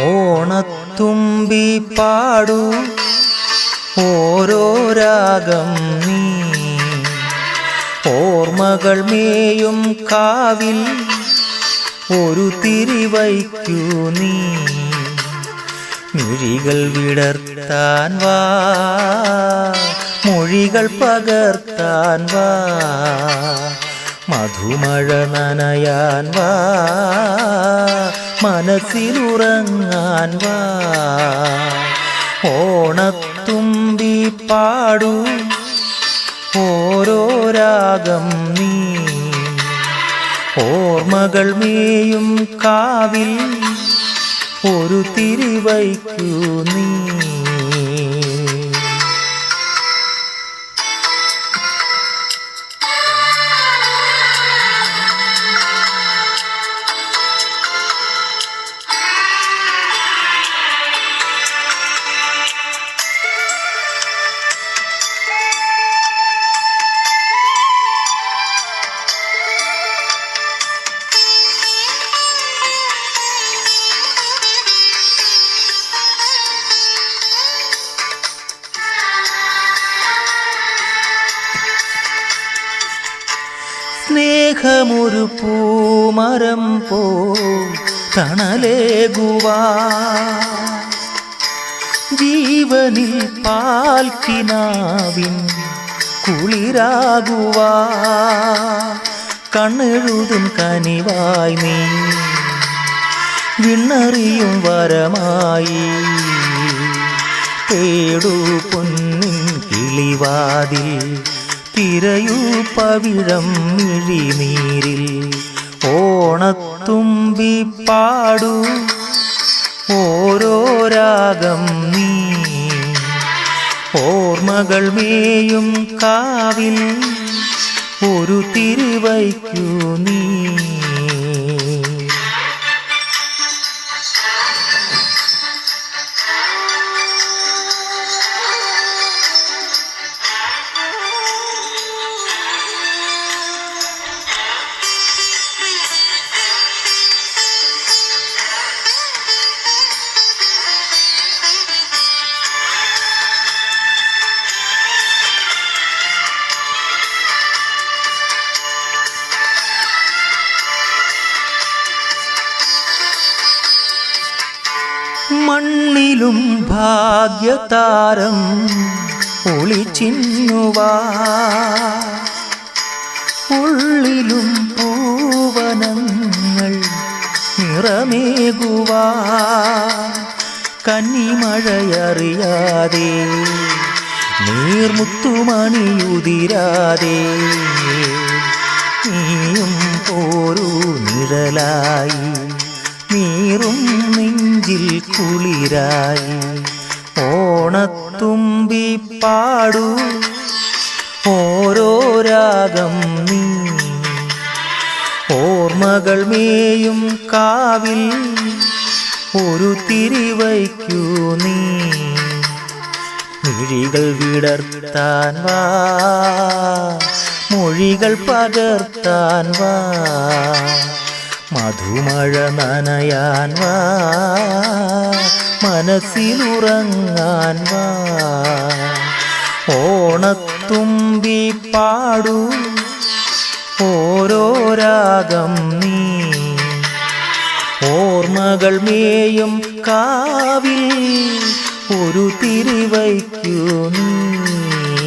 ഓണത്തുമ്പി പാടു. ഓരോ രാഗം നീ. ഓർമ്മകൾ മേയും കാവിൽ ഒരു തിരിവയ്ക്കൂ നീ. മിഴികൾ വിടർത്താൻ വാ. മൊഴികൾ പകർത്താൻ വാ. മധുമഴ നനയാൻ വാ. മനസ്സിലുറങ്ങാൻ വാ. ഓണത്തുമ്പി പാടൂ. ഓരോ രാഗം നീ. ഓർമ്മകൾ മേയും കാവിൽ. ഒരു തിരിവയ്ക്കൂ നീ. സ്നേഹമൊരു പൂമരം പോ തണലേകുവാ. ജീവനിൽ പാൽക്കിനാവിൻ കുളിരാകുവാ. കണ്ണെഴുതും കനിവായി നീ. വിണ്ണറിയും വരമായി. തേടു പൊന്നിൻ കിളിവാതിൽ തിരയൂ പവിഴം മിഴിനീരിൽ. ഓണത്തുമ്പി പാടു ഓരോ രാഗം നീ. ഓർമ്മകൾ മേയും കാവിൽ ഒരു തിരുവയ്ക്കൂ നീ. മണ്ണിലും ഭാഗ്യതാരം ഒളിച്ചിന്നുവാ. ഉള്ളിലും പൂവനങ്ങൾ നിറമേകുവാ. കന്നിമഴയറിയാതെ നീർമുത്തുമണിയുതിരാതെ നീയും പോരൂ നിഴലായി. നെഞ്ചിൽ കുളിരായി ഓണത്തുമ്പി പാടൂ. ഓരോ രാഗം നീ. ഓർമ്മകൾ മേയും കാവിൽ ഒരു തിരിവയ്ക്കൂ നീ. മിഴികൾ വിടർത്താൻ വാ. മൊഴികൾ പകർത്താൻ വാ. മധുമഴ നനയാൻ വാ മനസ്സിലുറങ്ങാൻ വാ. ഓണത്തുമ്പി പാടൂ ഓരോ രാഗം നീ. ഓർമ്മകൾ മേയും കാവിൽ ഒരു തിരിവയ്ക്കൂ നീ.